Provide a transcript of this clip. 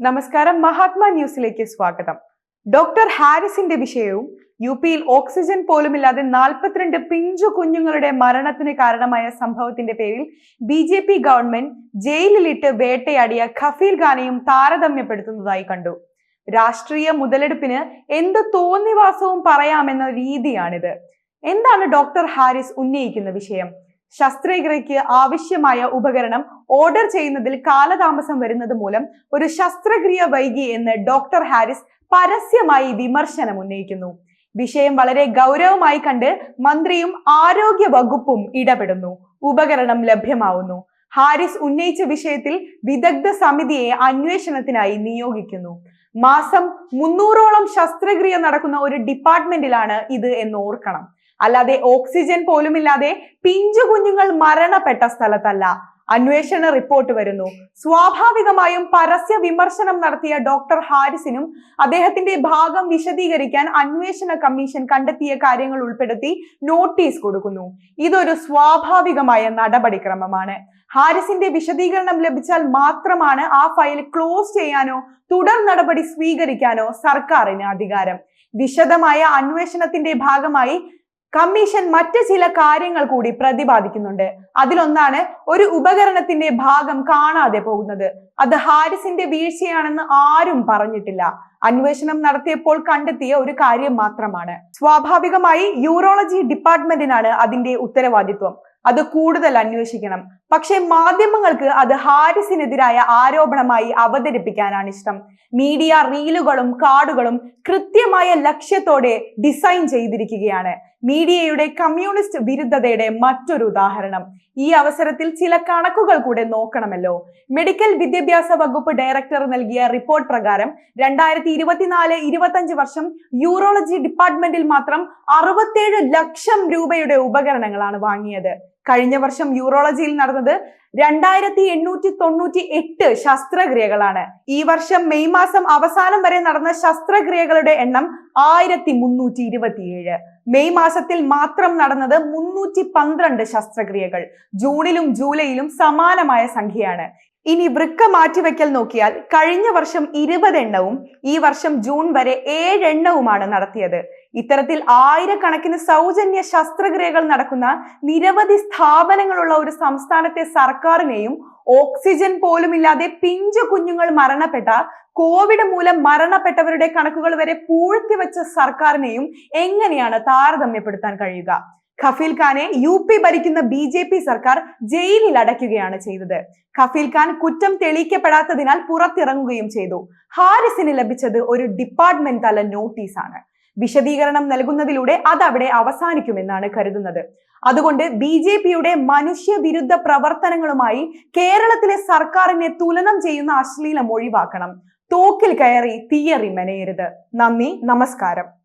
നമസ്കാരം. മഹാത്മാ ന്യൂസിലേക്ക് സ്വാഗതം. ഡോക്ടർ ഹാരിസിന്റെ വിഷയവും യു പിയിൽ ഓക്സിജൻ പോലുമില്ലാതെ നാൽപ്പത്തിരണ്ട് പിഞ്ചു കുഞ്ഞുങ്ങളുടെ മരണത്തിന് കാരണമായ സംഭവത്തിന്റെ പേരിൽ ബി ജെ പി ഗവൺമെന്റ് ജയിലിലിട്ട് വേട്ടയാടിയ ഖഫീൽ ഖാനെയും താരതമ്യപ്പെടുത്തുന്നതായി കണ്ടു. രാഷ്ട്രീയ മുതലെടുപ്പിന് എന്ത് തോന്നിവാസവും പറയാമെന്ന രീതിയാണിത്. എന്താണ് ഡോക്ടർ ഹാരിസ് ഉന്നയിക്കുന്ന വിഷയം? ശസ്ത്രക്രിയയ്ക്ക് ആവശ്യമായ ഉപകരണം ഓർഡർ ചെയ്യുന്നതിൽ കാലതാമസം വരുന്നത് മൂലം ഒരു ശസ്ത്രക്രിയ വൈകി എന്ന് ഡോക്ടർ ഹാരിസ് പരസ്യമായി വിമർശനം ഉന്നയിക്കുന്നു. വിഷയം വളരെ ഗൗരവമായി കണ്ട് മന്ത്രിയും ആരോഗ്യ വകുപ്പും ഇടപെടുന്നു. ഉപകരണം ലഭ്യമാവുന്നു. ഹാരിസ് ഉന്നയിച്ച വിഷയത്തിൽ വിദഗ്ധ സമിതിയെ അന്വേഷണത്തിനായി നിയോഗിക്കുന്നു. മാസം മുന്നൂറോളം ശസ്ത്രക്രിയ നടക്കുന്ന ഒരു ഡിപ്പാർട്ട്മെന്റിലാണ് ഇത് എന്ന് ഓർക്കണം. അല്ലാതെ ഓക്സിജൻ പോലുമില്ലാതെ പിഞ്ചു കുഞ്ഞുങ്ങൾ മരണപ്പെട്ട സ്ഥലത്തല്ല. അന്വേഷണ റിപ്പോർട്ട് വരുന്നു. സ്വാഭാവികമായും പരസ്യ വിമർശനം നടത്തിയ ഡോക്ടർ ഹാരിസിനും അദ്ദേഹത്തിന്റെ ഭാഗം വിശദീകരിക്കാൻ അന്വേഷണ കമ്മീഷൻ കണ്ടെത്തിയ കാര്യങ്ങൾ ഉൾപ്പെടുത്തി നോട്ടീസ് കൊടുക്കുന്നു. ഇതൊരു സ്വാഭാവികമായ നടപടിക്രമമാണ്. ഹാരിസിന്റെ വിശദീകരണം ലഭിച്ചാൽ മാത്രമാണ് ആ ഫയൽ ക്ലോസ് ചെയ്യാനോ തുടർ നടപടി സ്വീകരിക്കാനോ സർക്കാരിന് അധികാരം. വിശദമായ അന്വേഷണത്തിന്റെ ഭാഗമായി കമ്മീഷൻ മറ്റ് ചില കാര്യങ്ങൾ കൂടി പ്രതിപാദിക്കുന്നുണ്ട്. അതിലൊന്നാണ് ഒരു ഉപകരണത്തിന്റെ ഭാഗം കാണാതെ പോകുന്നത്. അത് ഹാരിസിന്റെ വീഴ്ചയാണെന്ന് ആരും പറഞ്ഞിട്ടില്ല. അന്വേഷണം നടത്തിയപ്പോൾ കണ്ടെത്തിയ ഒരു കാര്യം മാത്രമാണ്. സ്വാഭാവികമായി യൂറോളജി ഡിപ്പാർട്ട്മെന്റിനാണ് അതിന്റെ ഉത്തരവാദിത്വം. അത് കൂടുതൽ അന്വേഷിക്കണം. പക്ഷെ മാധ്യമങ്ങൾക്ക് അത് ഹാരിസിനെതിരായ ആരോപണമായി അവതരിപ്പിക്കാനാണ് ഇഷ്ടം. മീഡിയ റീലുകളും കാർഡുകളും കൃത്യമായ ലക്ഷ്യത്തോടെ ഡിസൈൻ ചെയ്തിരിക്കുകയാണ്. മീഡിയയുടെ കമ്മ്യൂണിസ്റ്റ് വിരുദ്ധതയുടെ മറ്റൊരു ഉദാഹരണം. ഈ അവസരത്തിൽ ചില കണക്കുകൾ കൂടെ നോക്കണമല്ലോ. മെഡിക്കൽ വിദ്യാഭ്യാസ വകുപ്പ് ഡയറക്ടർ നൽകിയ റിപ്പോർട്ട് പ്രകാരം രണ്ടായിരത്തി ഇരുപത്തിനാല് ഇരുപത്തഞ്ച് വർഷം യൂറോളജി ഡിപ്പാർട്ട്മെന്റിൽ മാത്രം അറുപത്തേഴ് ലക്ഷം രൂപയുടെ ഉപകരണങ്ങളാണ് വാങ്ങിയത്. കഴിഞ്ഞ വർഷം യൂറോളജിയിൽ നടന്നത് രണ്ടായിരത്തി എണ്ണൂറ്റി തൊണ്ണൂറ്റി എട്ട് ശസ്ത്രക്രിയകളാണ്. ഈ വർഷം മെയ് മാസം അവസാനം വരെ നടന്ന ശസ്ത്രക്രിയകളുടെ എണ്ണം ആയിരത്തി മുന്നൂറ്റി ഇരുപത്തിയേഴ് മെയ് മാസത്തിൽ മാത്രം നടന്നത് മുന്നൂറ്റി പന്ത്രണ്ട് ശസ്ത്രക്രിയകൾ. ജൂണിലും ജൂലൈയിലും സമാനമായ സംഖ്യയാണ്. ഇനി വൃക്ക മാറ്റിവെക്കൽ നോക്കിയാൽ കഴിഞ്ഞ വർഷം ഇരുപത് എണ്ണവും ഈ വർഷം ജൂൺ വരെ ഏഴെണ്ണവുമാണ് നടത്തിയത്. ഇത്തരത്തിൽ ആയിരക്കണക്കിന് സൗജന്യ ശസ്ത്രക്രിയകൾ നടക്കുന്ന നിരവധി സ്ഥാപനങ്ങളുള്ള ഒരു സംസ്ഥാനത്തെ സർക്കാരിനെയും ഓക്സിജൻ പോലും ഇല്ലാതെ പിഞ്ചു കുഞ്ഞുങ്ങൾ മരണപ്പെട്ട കോവിഡ് മൂലം മരണപ്പെട്ടവരുടെ കണക്കുകൾ വരെ പൂഴ്ത്തിവെച്ച സർക്കാരിനെയും എങ്ങനെയാണ് താരതമ്യപ്പെടുത്താൻ കഴിയുക? ഖഫീൽ ഖാനെ യു പി ഭരിക്കുന്ന ബി ജെ പി സർക്കാർ ജയിലിൽ അടയ്ക്കുകയാണ് ചെയ്തത്. ഖഫീൽ ഖാൻ കുറ്റം തെളിയിക്കപ്പെടാത്തതിനാൽ പുറത്തിറങ്ങുകയും ചെയ്തു. ഹാരിസിന് ലഭിച്ചത് ഒരു ഡിപ്പാർട്ട്മെന്റ് തല നോട്ടീസാണ് വിശദീകരണം നൽകുന്നതിലൂടെ അതവിടെ അവസാനിക്കുമെന്നാണ് കരുതുന്നത്. അതുകൊണ്ട് ബി ജെ പിയുടെ മനുഷ്യവിരുദ്ധ പ്രവർത്തനങ്ങളുമായി കേരളത്തിലെ സർക്കാരിനെ തുലനം ചെയ്യുന്ന അശ്ലീലം ഒഴിവാക്കണം. തോക്കിൽ കയറി തീയറി മെനയരുത്. നന്ദി നമസ്കാരം.